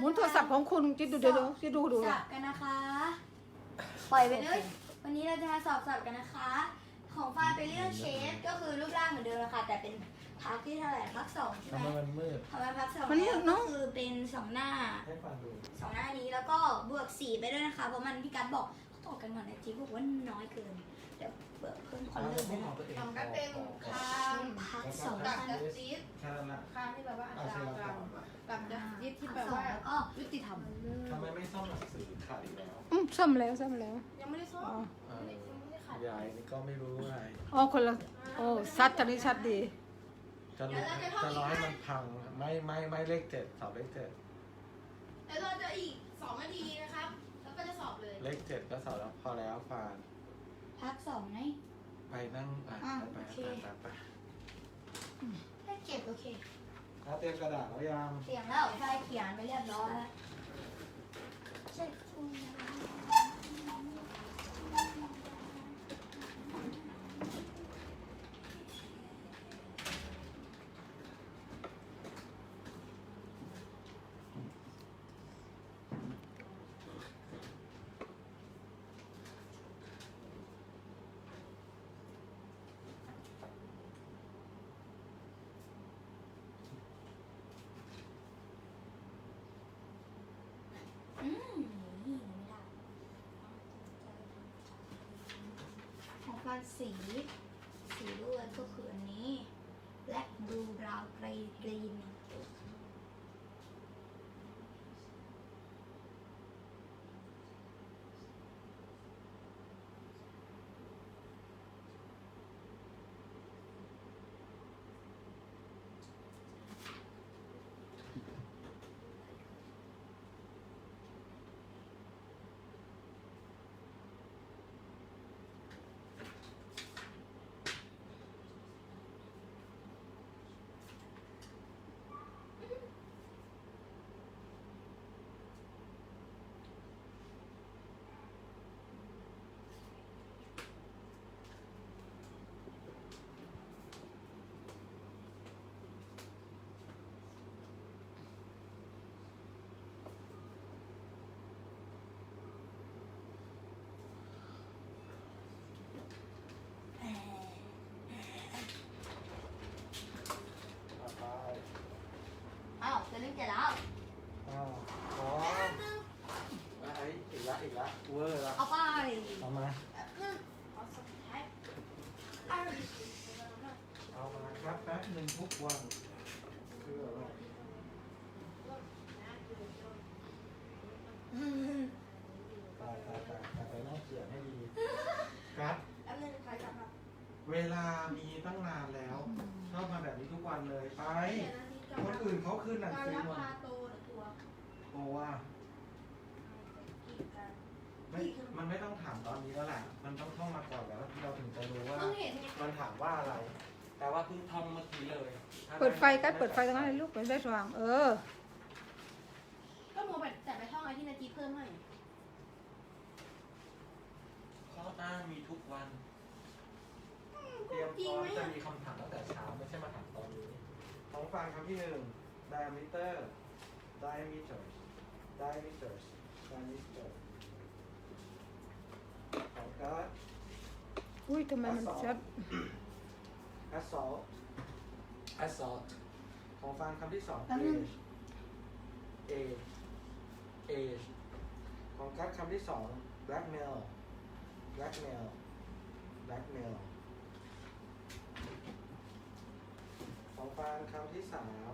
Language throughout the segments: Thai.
หมุนโทรศัพท์ของคุณจิดดูเดี๋ยวดูจิดดูดู สับกันนะคะ ปล่อยไปเลย วันนี้เราจะมาสอบสับกันนะคะ ของฟ้าเป็นเรื่องเชฟ ก็คือรูปร่างเหมือนเดิมนะคะแต่เป็นพักที่เท่าไหร่พักสองใช่ไหมทำไมมันมืดทำไมพักสองมันมืแล้วดก็เนาะคือเป็นสองหน้า ให้ฟังดูสองหน้านี้แล้วก็บวกสีไปด้วยนะคะ เพราะมันพี่กัดบอกเขาต่อกันก่อนนะจีบอกว่าน้อยเกิน เดี๋ยวเบิกเพิ่มคอนเริ่มไม่นะของตัวเองทำกันเป็นคามพักสองกับขั้นจัสติสแค่นั้นแหละคามที่แปลว่าอาจารย์กรรมกับจัสติสที่แปลพักสองว่า แล้วก็ยุติธรรมทำไมไม่ซ่อมหนังสือขาดอีกแล้วอืมซ่อมแล้วซ่อมแล้วยังไม่ได้ซ่ออ๋อมไม่ได้ยังไม่ได้ขัดยายนี่ก็ไม่รู้อะไรอ๋อคนละโอ้ชัดตอนนี้ชัดดี จะรู้จะรอให้มันพังไม่ไม่ไม่เลขเจ็ดสอบเลขเจ็ดแล้วเราจะอีกสองนาทีนะครับ แล้วก็จะสอบเลย เลขเจ็ดก็สอบแล้วพอแล้วฟาน พักสองไงไปนั่งอะอะไปโอเคไปไปไปให้เก็บโอเคแล้วเตรียมกระดาษแล้วยังเตรียมแล้วไฟเขียนไปเรียบร้อยแล้ว ใช่คุณนะอืมนี่ไม่ได้ คัสี สีด้วยก็คืออันนี้ และบลูบราวน์กรีนไป อ้าวจะเล่นเสร็จแล้ว อ้าวพร้อมไอ้อีกละอีกละเวอร์ละ เอาไป เอามา เอาสุดท้าย เอามาครับแป๊ บหนึ่งทุกวันคืออะไรตายตายตายตายไปนั่งเขียนให้ดีครับแล้วนึงใครกลับมาเวลามีตั้งนานแล้ว ชอบมาแบบนี้ทุกวันเลยไปเขียนนาทีกลับคนมาอื่นเขาคืนหนังการสือรับหมดพาโตหรือตัวโอ้ว่ากีดกันไม่มันไม่ต้องถามตอนนี้แล้วแหละ มันต้องท่องมาก่อนแล้วเราถึงจะรู้ว่าเพิ่งเห็นไงมันถามว่าอะไร แต่ว่าเพิ่งท่องเมื่อกี้เลยถ้า เปิดไฟกัดเปิดไฟตรงนั้นเลยลูกเปิดไฟสว่าง เออ ก็มัวแบบแต่ไปท่องไอ้ที่นาทีเพิ่มให้ข้ออ้างมีทุกวัน เตรียมพร้อมจะมีคำถามตั้งแต่เช้าไม่ใช่มาถามตอนนี้ของฟังคำที่หนึ่ง diameter diameter diameter diameter ของก็อุ้ยทำไมมันชัด assault assault ของฟังคำที่สอง แป๊บนึง age age age ของกัดคำที่สอง blackmail blackmail blackmail ของฟางคำที่สาม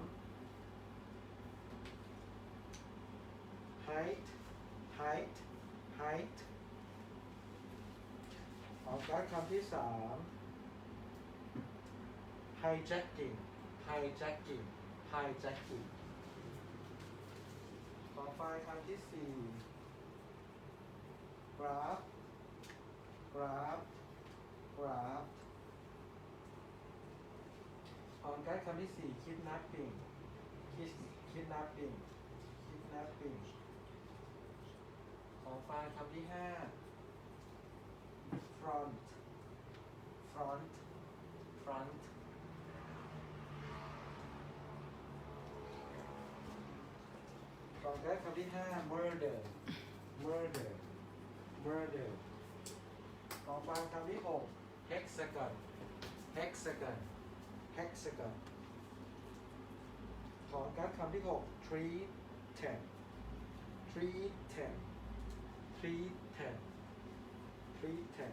height height height ของกัดคำที่สาม hijacking ไ hijacking hijacking ต่อไปคำที่สี่กราฟกราฟกราฟของการคำที่สี่คิดนับปิ่งคิดคิดนับปิ่งคิดนับปิ่งของฟาคำที่ห้า front front front ของการดคำที่ห้า murder murder murder ของฟางคำที่หก hexagon hexagon hexagon ของการคำที่หก tree ten tree ten tree ten tree ten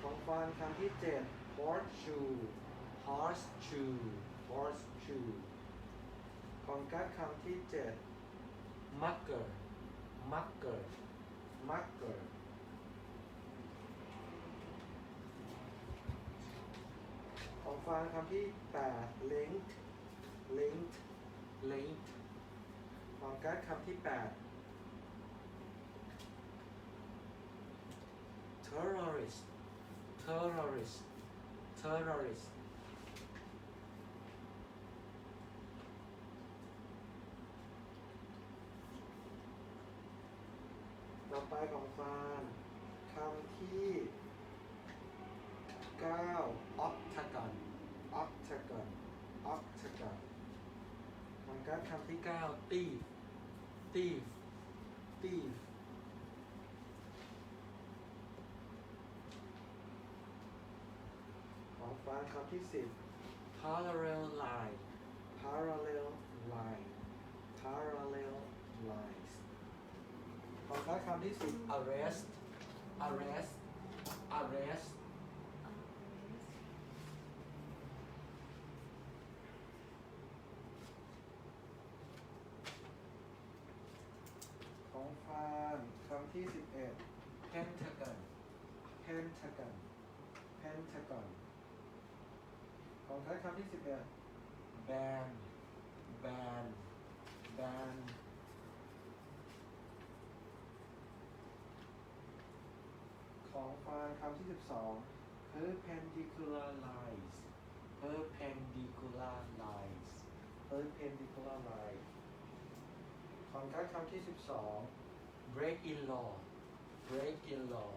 ของฟางคำที่เจ็ด horseshoe horseshoe horseshoe ของการดคำที่เจ็ด mugger mugger mugger ของฟางคำที่แปด linked linked linked ของการดคำที่แปด terrorist terrorist terrorist ต่อไปของฟานคำที่9 octagon octagon octagon ของการดคำที่ 9 thief thief thief ของฟานคำที่ 10 parallel line parallel line parallel line องการดคำที่10 arrest arrest arrest ของฟานคำที่11 pentagon pentagon pentagon ของท้ายคำที่11 ban ban ban ของฟานคำที่ 12 perpendicular lines perpendicular lines perpendicular lines ของท้ายคำที่ 12 break in law break in law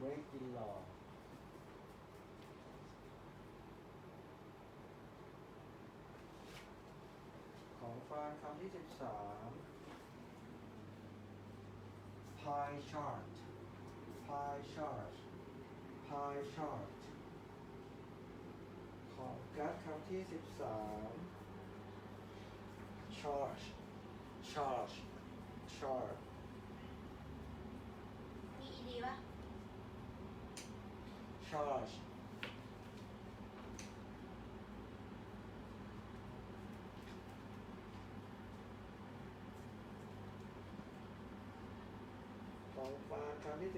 break in law ของฟางคำที่ 13 pie chart pie chart pie chart ของกัดคำที่ 13 charge charge charge มีอีดีปะ charge ของฟางคำที่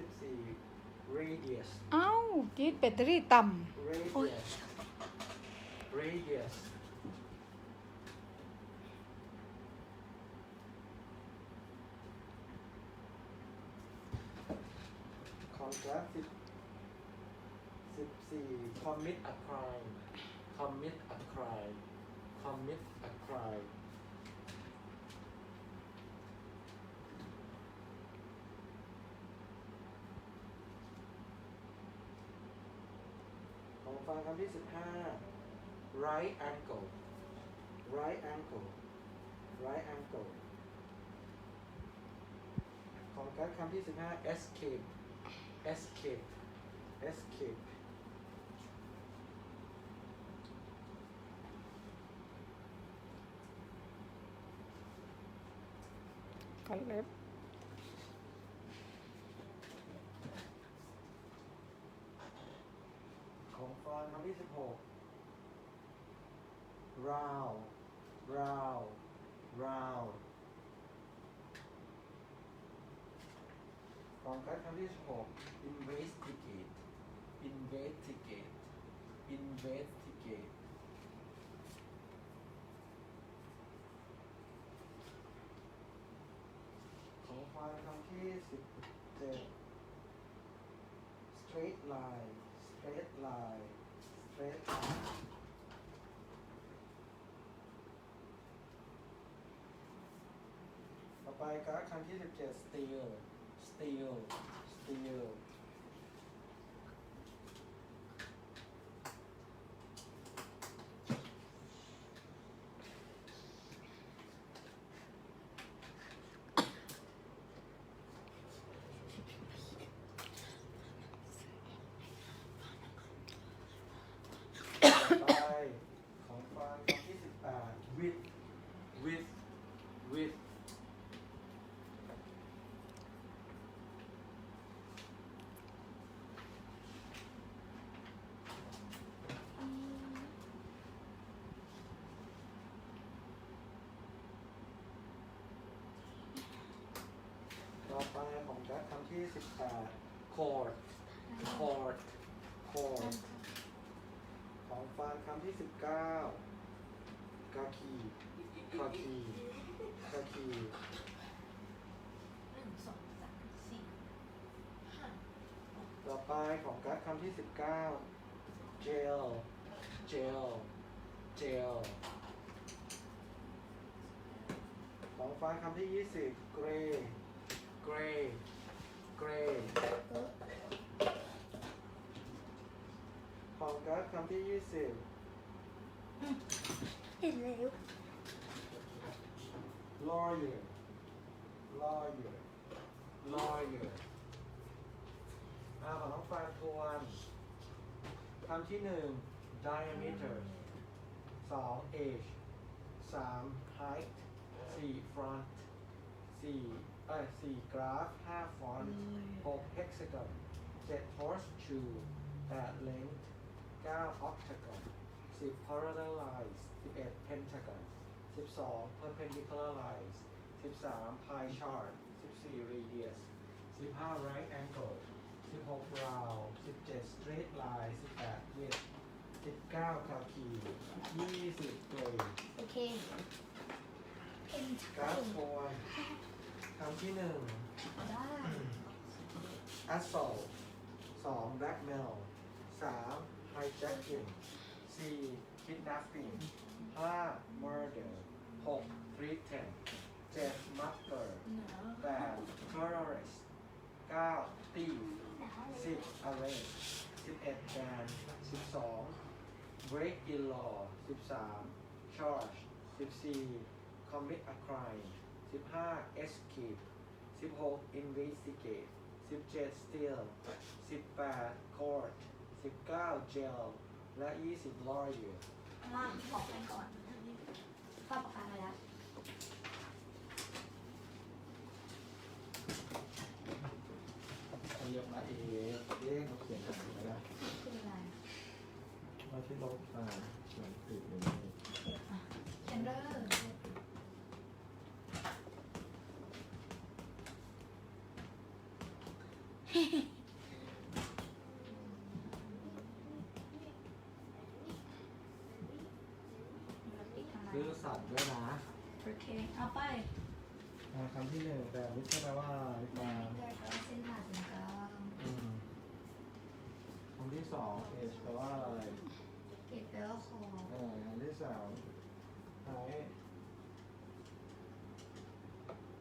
14 radius เอ้ากีดแบตเตอรี่ต่ radius radius ของกราฟสิบสิบสี่ commit a crime commit a crime ฟังคำที่สิบห้า right angle right angle right angle ของการคำที่สิบห้า escape escape escape ำกันเล็บ ของฟอนคำ ที่สิบหก round round round ของการดคำที่สิบหก investigate investigate investigate ของฟอนคำที่สิบเจ็ด straight line straight line straight line ต่อไปการดคำที่17 steel steel steel ข ต่อไปของแจ็คคำที่18 chord chord chord ของฟานคำที่19กาคีกาคีกาคีหนึ่งสองสามสี่ห้าต่อไปของกัสคำที่19 gel gel gel ของฟานคำที่20 gray gray gray ของกัสคำที่20เห็นแล้ว lawyer lawyer lawyer อ่าของน้องฟานทวนคำที่หนึ่ง diameter สอง age สาม height สี่ front สี่ เอ้ยสี่ graph ห้า font หก hexagon เจ็ด horseshoe แปด length เก้า octagon สิบ parallel lines สิบเอ็ด pentagon สิบสอง perpendicular lines สิบสาม pie chart สิบสี่ radius สิบห้า right angle สิบหก round สิบเจ็ด straight line สิบแปด width สิบเก้า khaki ยี่สิบ gray โอเคเป็นกราฟโทน คำที่หนึ่งได้ assault สอง blackmail สาม hijacking สี่ kidnapping ห้า murder หก threaten เจ็ด murder แปด terrorist เก้า thief สิบ arrest สิบเอ็ด ban สิบสอง break in law สิบสาม charge สิบสี่ commit a crime สิบห้า escape สิบหก investigate สิบเจ็ด steal สิบแปด court สิบเก้า jail และยี่สิบ lawyer มาบอกกันก่อนฝากปากกามาแล้วเรียกมาเองเอ๊ะเขาเขียนหายไปแล้วคืออะไรเราที่ลบมาเหมือนติดอยู่ในเคนเดอ ซื้อสัตว์ด้วยนะ โอเค เอาไปอ่าคำที่หนึ่งแต่ไม่ใช่แปลว่าอะไรได้มาได้ครับเส้นผ่าศูนย์กลางอืมคำที่สองเอชแปลว่าอะไรเก็บแปลว่าคอเออคำที่สามไฮ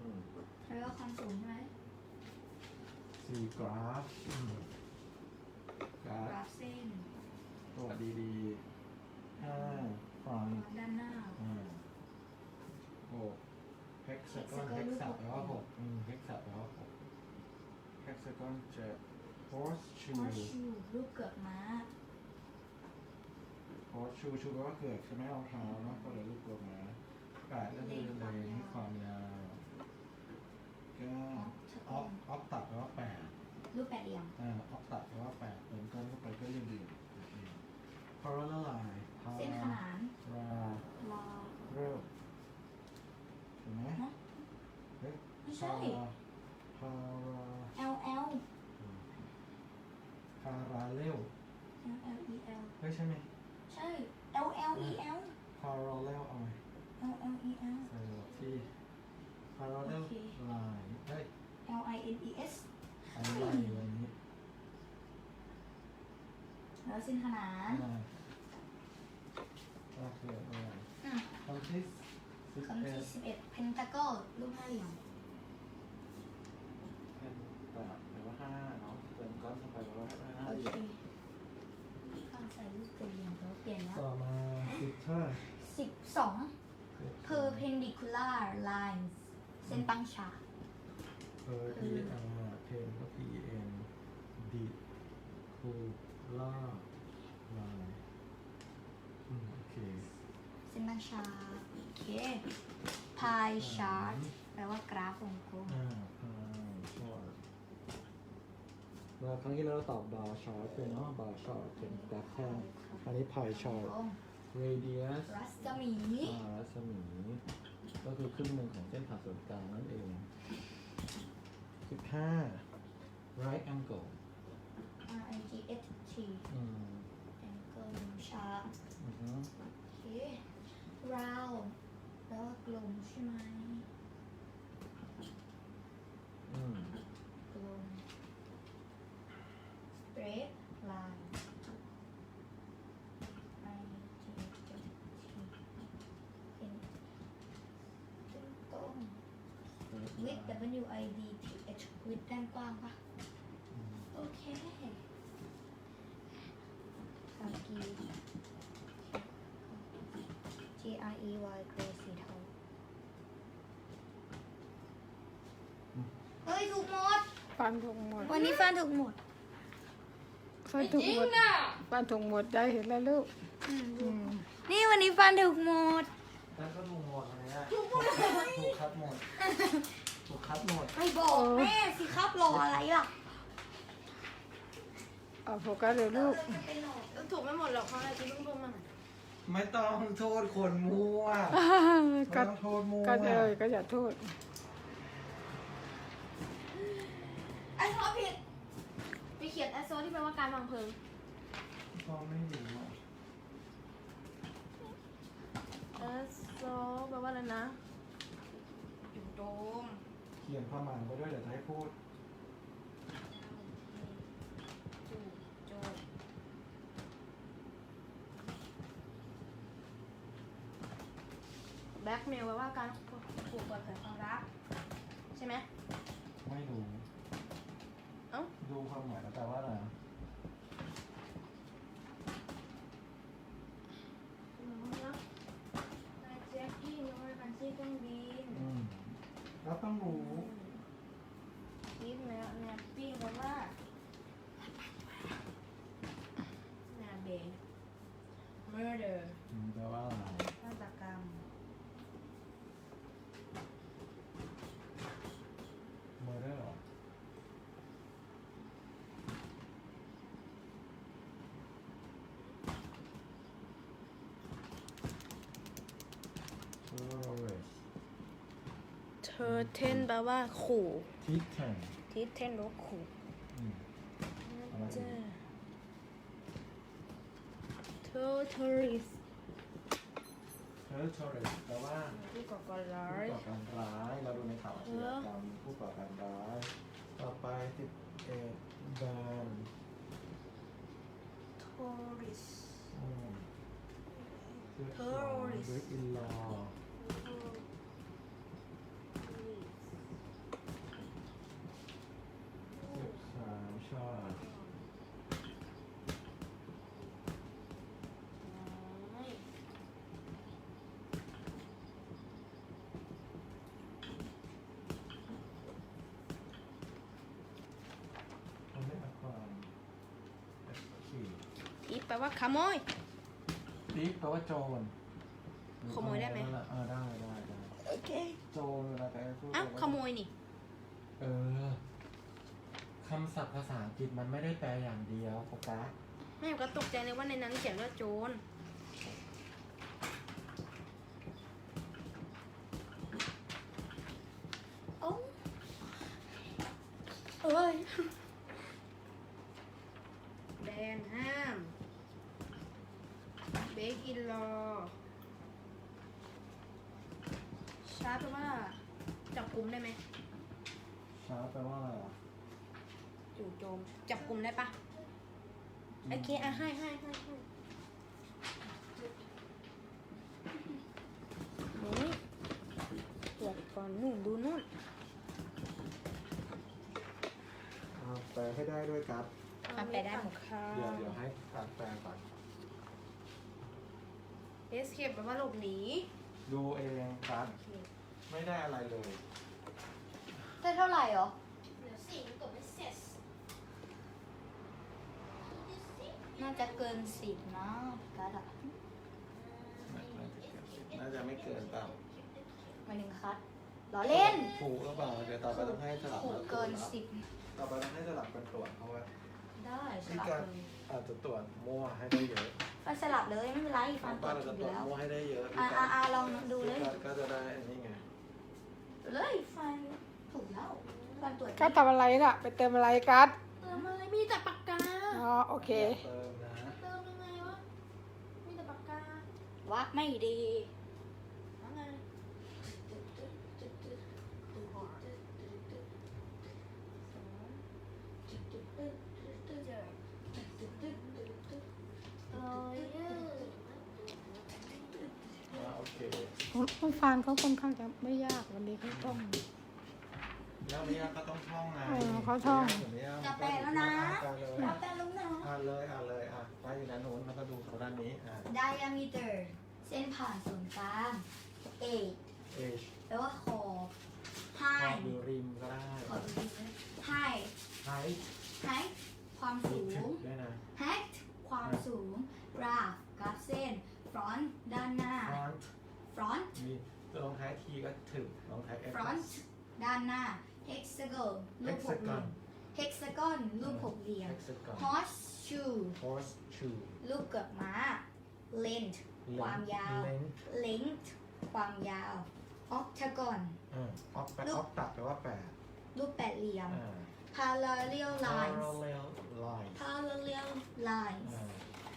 อืม แปลว่าความสูงใช่ไหม สี่กราฟอืมกรากราฟฟเส้นตัวดีๆห้าฟังด้านหน้า อ่าหกเฮกซากอนเฮกซาแปลว่าหกอืมเฮกซาแปลว่าหกเฮกซากอนเจ็ด horse ฮ shoe อร์ชูรูปเกือกม้า horse shoe ชูแปลว่าเกือกใช่ไหมรองเท้าเนาะก็เลยรูปเกือกมาแปดก็คือเลนความยาวเก้า ออฟออฟตัดแปลว่าแปดรูปแปดเหลี่ยมอ่าออฟตัดแปลว่าแปดเติมก้อนเข้าไปก็เรียงเรียง parallel line พาเส้นขนานราลาเริ่มเห็นไหมฮะเฮ้ยไม่ใช่ พารา L L พาราเรล L L E L เฮ้ยใช่ไหม ใช่ L L E L พาราเรลเอาไหม L L E L ใส่ที่พาราเรลโอเคไลน์เฮ้ย L I N E S อันนี้ไลน์อยู่อันนี้แล้วเส้นขนานอ่าโอเคเอาไว้อืมคำที่สิบคำเอ็ที่ดสิบเอ็ด pentacle รูปห้าเหลี่ยมเป็นแบบแปลว่าห้าเนาะเติมก้อนเข้าไปแปลว่าห้าโอเหเคลี่ยมข้างใส่รูปสี่เหลี่ยมแล้วเปลี่ยนแล้วต่อมาสิบเท่าไหร่สิบสอง perpendicular lines เส้นตั้งฉาก เพอร์ E R เพนก็ P N D คูล่าไลน์อืมโอเคเส้นตั้งฉากเค pie chart แปลว่ากราฟวงกลม อ่าอ่าชอตเราครั้งที่แล้วเราตอบบาร์ชอตเป็นเนาะบาร์ชอตเป็นกราฟแท่งอันนี้พายชอต radius รัศมี อ่ารัศมี ก็คือครึ่งหนึ่งของเส้นผ่าศูนย์กลางนั่นเอง 15 right angle R I G H T อืม angle chart อือฮึ โอเค round แปลว่ากลมใช่ไหม อืม กลม straight line I G H T เป็นเส้นตรง width W I D T H width ด้านกว้างปะอืมโอเคคากี G R E Y ตัวสีเทาเฮ้ย ถูกหมด ฟันถูกหมดวันนี้ฟันถูกหมด ฟันถูกหมดฟันถูกหมดได้เห็นแล้วลูกอืมนี่วันนี้ฟันถูกหมด แล้วก็ถูกหมดอันเนี้ยถูกคัดหมดถูกคัดหมด หมด ไม่บอกแม่สิครับรออะไรล่ะเอาโฟกัสเลยลูกเป็นหนอกถูกไม่หมดหรอกเพราะอะไรที่เพิ่งเพิ่มมาไม่ต้องโทษคนมั่วไม่ก็ต้องโทษมั่วก็เลยก็อย่าโทษ ไอ้ชอบผิดไปเขียนแอสโซที่แปลว่าการวางเพลิงพ่อไม่รู้อะแอสโซแปลว่าอะไรนะอยู่โดมเขียนความหมายไปด้วยเดี๋ยวจะให้พูด จูโจมแบล็กเมลแปลว่าการถูกเปิดเผยความรัก ใช่ไหม ไม่รู้เอ้า ดูความหมายแล้วแต่ว่าอะไรนะนายแจ็คกี้น้อยคันซี่เครื่องบิน อืมแล้วต้องรู้คิดแนวแนวปิ้งแปลว่าแนวเบน murder อืมแปลว่าอะไร ฆาตกรรม เมอร์เดอร์หรอ terrorist เธอเทนแปลว่าขู่ ทิศแข่งทิเทนแปลว่าขู่อืม อะไรอีกเจ้า terrorist terrorist แปลว่าที่ก่อการร้าผู้ยก่อการร้าย เราดูในข่าวอาชญากรรมผู้ก่อการร้าย ต่อไปสิบเอ็ดแบน terrorist อืม Terrorist break in law สิบ สามชาติทำให้อัความ execute อีแปลว่าขโมย thief แปลว่าโจรขโมยได้ไหม เออได้ได้ได้โอเค โจรเวลาไปพูดอ้าวว่าขโมยนี่ เออ คำศัพท์ภาษาอังกฤษมันไม่ได้แปลอย่างเดียวโฟกัสแม่ก็ตกใจเลยว่าในนั้นเขียนว่าโจรโอ้เอ้ยแบนห้ามเบกอินลอชาร์ปแปลว่าจับกลุ่มได้ไหมช้าแปลว่าอะไรอะ จู่โจม จับกลุ่มได้ปะโอเคอะให้ให้ให้ให้นี่ตรวจก่อนนู่นดูนู่นอ่าแปลให้ได้ด้วยครับ อะแปลได้หมดค่ะ เดี๋ยวเดี๋ยวให้การแปลก่อนเอสเคปแปลว่าหลบหนี ดูเองครับ ไม่ได้อะไรเลย ได้เท่าไหร่หรอเหลือสี่มันตกไม่เสร็จ น่าจะเกินสิบนะกัดอะน่าจะไม่ไม่เกินเปล่าหมายถึงคัดล้อเล่นถูกหรือเปล่าเดี๋ยวต่อไปต้องให้สลับถูกมาตรเกิวจนแล้วสิบต่อไปต้องให้สลับกันตรวจเพราะว่าได้สพี่ลับการเลยอาจจะตรวจมั่วให้ได้เยอะฟันสลับเลยไม่เป็นไรฟันบ้านติเราดจะอตรยู่วจแล้ว มั่วให้ได้เยอะอ่าพี่อ่าการอ่าลองดูเลย พี่การก็จะได้อันนี้ไงเลยฟันถูกแล้วฟันตรวจกัดทำอะไรน่ะ ไปเติมอะไรกัดเติมอะไรมีแต่ปากกา อ๋อ โอเค เติมนะ เติมยังไงวะ มีแต่ปากกา วักไม่ดีแล้วไงอ่าโอเคฟานเขาค่อนข้างจะไม่ยากวันนี้เขาต้องแล้วไม่ยากก็ต้องท่องไงเขาท่องจะแปลแล้วนะอ่านเลยรับแลุงนะอ่านเลยอ่านเลยอะไปอยู่ด้านโน้นแล้วก็ดูเขาด้านนี้อะ diameter ส้นผ่านศูนย์กลาง eight H แปลว่าขอบขอบ height หรือริมก็ได้ขอบ height height height ความมีสูถึง งด้วยนะ height ความสูง graph กราฟเส้น front ด้านหน้า front front มีลงท้ายทีก็ถึงลงท้าย F front ด้านหน้า hexagon รูปหกเหลี่ยม hexagon รูปหกเหลี่ยม hexagon horseshoe horseshoe รูปเกือกม้า length ความยาว length length ความยาว octagon อ่าออกแปดรูปออกตัดแปลว่าแปดรูปแปดเหลี่ยม อ่า parallel lines parallel line parallel lines อ่า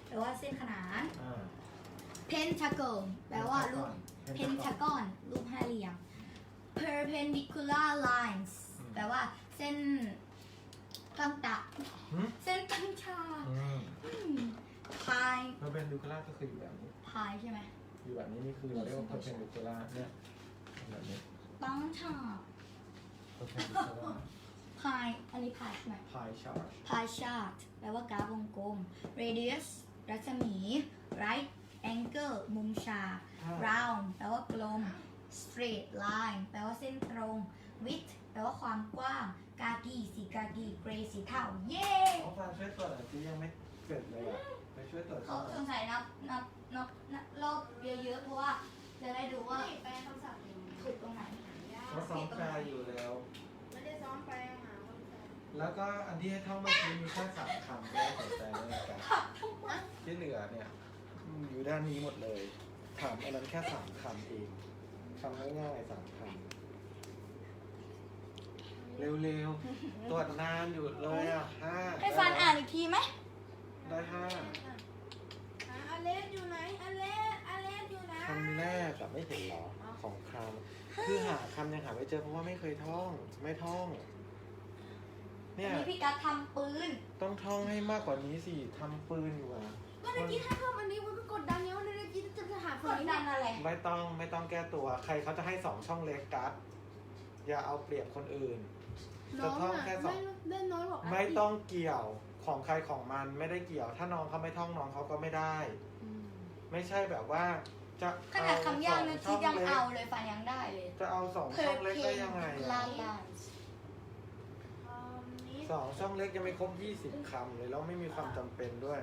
แปลว่าเส้นขนาน อ่า pentagon แปลว่ารูป pentagon รูปห้าเหลี่ยม perpendicular lines แปลว่าเส้นตั้งตะหืมเส้นตั้งฉากอืมพายเพอร์เพนดิคูล่าก็คืออยู่แบบนี้ พายใช่ไหมอยู่แบบนี้นี่คือเราเรียกว่าเพอร์เพนดิคูล่าเนี่ยแบบนี้ ตั้งฉากเพอร์เพนดิคูล่าพาย อันนี้พายใช่ไหมพายชาร์จพายชาร์ตแปลว่ากราฟวงกลม radius รัศมี right angle มุมฉาก round แปลว่ากลม straight line แปลว่าเส้นตรง width แปลว่าความกว้าง กากี สีกากี gray สีเทาเย้น้องฟานช่วยตรวจหน่อยที่ยังไม่เสร็จเลยอะ ไปช่วยตรวจเขาหน่อยสงสัยนับนับนับนับรอบเยอะๆเพราะว่าจะได้ดูว่าแปลคำศัพท์อยู่ถูกตรงไหนเขาซ้อมแปลอยู่แล้ว ไม่ได้ซ้อมแปลหาคำศัพท์แล้วก็อันที่ให้ท่องเมื่อกี้มีแค่สามคำไม่ได้ใส่ใจเลยกันที่เหลือเนี่ยอืมอยู่ด้านนี้หมดเลย ถามอันนั้นแค่สามคำเองคำง่ายๆสามคำเร็วๆตรวจนานอยู่เลยอะห้าให้ฟันอ่านอีกทีไหม ได้ห้าหาอเลสอยู่ไหน อเลสอเลสอยู่ไหนคำแรกกับไม่เห็นเหรอของคำคือหาคำยังหาไม่เจอเพราะว่าไม่เคยท่องไม่ท่อง เนี่ย อันนี้พี่กัดทำปืน ต้องท่องให้มากกว่านี้สิทำปืนอยู่อะก็เมื่อกี้ถ้าเพิ่มอันนี้มันก็กดดันเนี้ยวันนี้กี้จะจะหากคนดนี้ดัเนี่ยนอะไร ไม่ต้องไม่ต้องแก้ตัว ใครเขาจะให้สองช่องเล็กกัดอย่าเอาเปรียบคนอื่น น้องจะท่องอะแค่สองไม่เล่นน้อยบอกไม่ต้องเกี่ยว ของใครของมันไม่ได้เกี่ยว ถ้าน้องเขาไม่ท่องน้องเขาก็ไม่ได้ อืมไม่ใช่แบบว่า จะขนาดคำยากสนึอกคิดยังล็กเอาเลยฟันยังได้เลยจะเอาสองช่องเล็กได้ยังไงลาอะลานส์คำนี้สองช่องเล็กยังไม่ครบยี่สิบคำเลยแล้วไม่มีความจำเป็นด้วย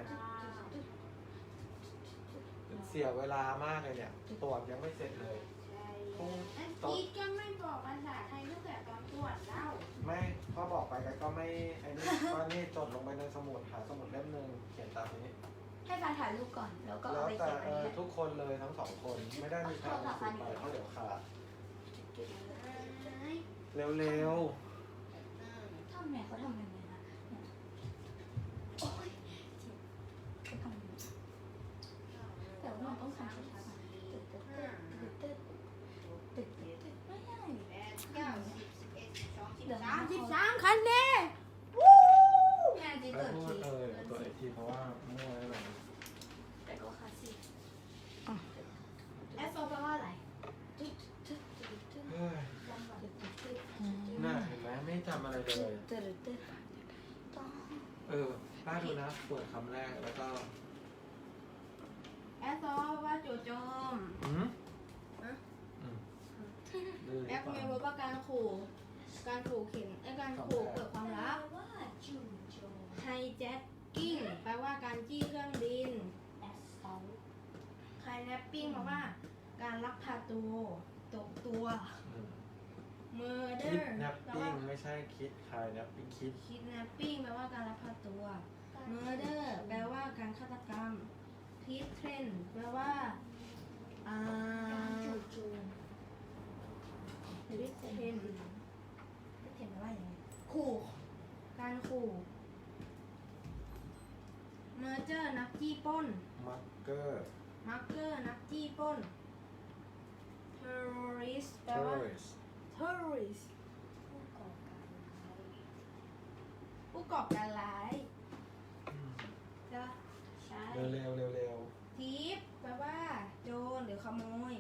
เสียเวลามากเลยเนี่ยตรวจยังไม่เสร็จเลย พรุ่งอันตรวจกี้ก็ไม่บอกภาษาไทยตั้งแต่ตอนตร วจเล่าไม่พอบอกไปกันก็ไม่ไอ้นี่ก็นี่จดลงไปในสมุดหาสมุดเล่มหนึ่งเขียนตามนี้ ให้ฟันถ่ายรูปก่อน แล้วก็แล้เอาวไปแต่เขียนอันเอนี้อแหละทุกคนเลยทั้งสองคนไม่ได้มีใครเอาหนังสือไปเพราะเดี๋ยวขาดเร็วทำไงเขาทำยังไงนะเนี่ยโอ๊ยเจ็บเขาทำยังไงแต่ว่ามันต้องทำช้าๆตึ๊ดตึ๊ดตึ๊ดตึ๊ดตึ๊ดตึ๊ดตึ๊ดไม่ได้ เก้าสิบสิบเอ็ดสิบสองสิบ เดี๋ยว สาม นะ สิบสามคะแนน แม่จีๆเกิดพูทีดเออเดี๋ยวตัวไอทีเพราะว่ามั่วแล้วหน่อยแต่ก็คลาสสิกแอสโซแปลว่าอะไรตึ๊ดตึ๊ดตึ๊ดตึ๊ดเฮ้ยตึ๊ดตึ๊ดตึ๊ดน่าเห็นไหมไม่จำอะไรเลยตึ๊ดตึ๊ดต้องเออป้าดูนะเปิดคำแรกแล้วก็แอสโซแปลว่าจู่โจมอืมฮะอืมดูดิแอปเมลแปลว่าการขู่ การขู่เข็นไอ้การขู่เกิดความรักว่าจู่โจม ไฮแจ็คกิ้งแปลว่าการจี้เครื่องบินแอสซอลไคแนปปิ้งแปลว่า การลักพาตัวตกตัวอืม murder คิดแนปแปลปิ้ว่างไม่ใช่คิดใครแนปปิ้งคิด kidnapping แปลว่าการลักพาตัว murder แปลว่าการฆาตกรรม threaten แปลว่าอ่าจู่โจม threaten เห็นว่าอย่างไงขู่ การขู่ murder นักจี้ปล้น มักเกอร์ marker นักจี้ปล้น terrorist แปลว่า terrorist terrorist ผู้ก่อการร้ายผู้ก่อการร้ายจะใช่เร็วเร็วเร็วเร็ว thief แปลว่า โจรหรือขโมย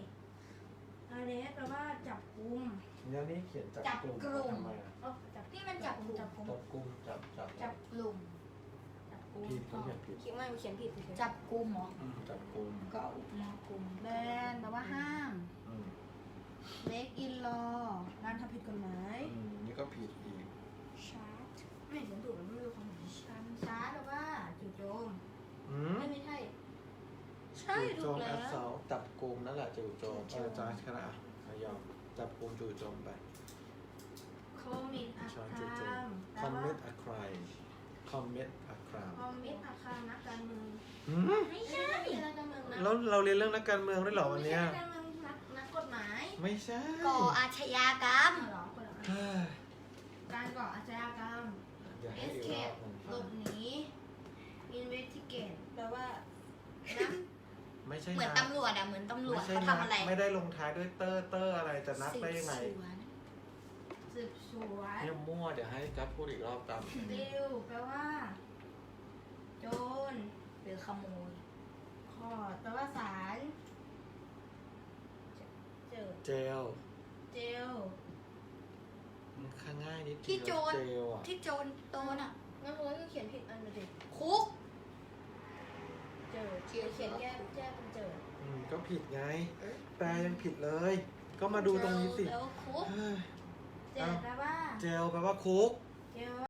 arrest แปลว่าจับกุม แล้วนี่เขียนจับจับกลุ่มกลุ่ม ทำไมอะเอ้าจับนี่มันจับกลุ่มจับกุมจับกลุ่มจับจับ จับกลุ่มจับกุม ผิดเขาเขียนผิดคิดว่ามันเขียนผิดเฉยๆจับกลุ่มเหรออืมจับกลุ่มก็อุปมากลุ่มแบนแปลว่าห้าม อืม break in law การทำผิดกฎหมายอืมนี่ก็ผิดอีกชาร์จไม่เขียนถูกแล้วไม่รู้คำไหนชันช้าแปลว่าจู่โจมอืมไม่ไม่ใช่ ใช่จู่ถูโจกมแล้แอวสเซาจับกลุ่มนั่นแหละจู่โจมเออจ้าขนาดอะยอมจับกลุ่มจู่โจมไป commit a ใช่จู่โจม crime แปลว่า commit a crime commit a crime commit a crime นักการเมืองหืมไม่ใช่ไม่ใช่นักการเมืองนะแล้วเราเรียนเรื่องนักการเมืองด้วยเหรอวันเนี้ย ไม่ใช่นักการเมืองนักนักกฎหมายไม่ใช่ก่ออาชญากรรมอ้าวเหรอกฎหมายเฮ้ยการก่ออาชญากรรม อย่าให้อีกรอบหนึ่งหลบหนี investigate แปลว่านะไม่ใช่เหมือนนะตำรวจอะเหมือนตำรวจไม่ใช่เขาทำอะไรไม่ได้ลงท้ายด้วยเตอร์เตอร์อะไรจะนัดได้ยังไง สืบสวน สืบสวนเนี่ยมั่วเดี๋ยวให้กัฟพูดอีกรอบตามติวแปลว่า โจรหรือขโมยขอดแปลว่าสารเจอเจลเจล มันข้างง่ายนิดเดียวที่โจร เจลอะที่โจรโตน่ะ งั้นคุณก็เขียนผิดอันมาดิคุก เจอเขียนเขียนแก้แก้เป็นเจออืมก็ผิดไง แปลยังผิดเลย ก็มาดูตรงนี้สิ แล้วคุก เฮ้ย เจลแปลว่าเจลแปลว่าคุก เจล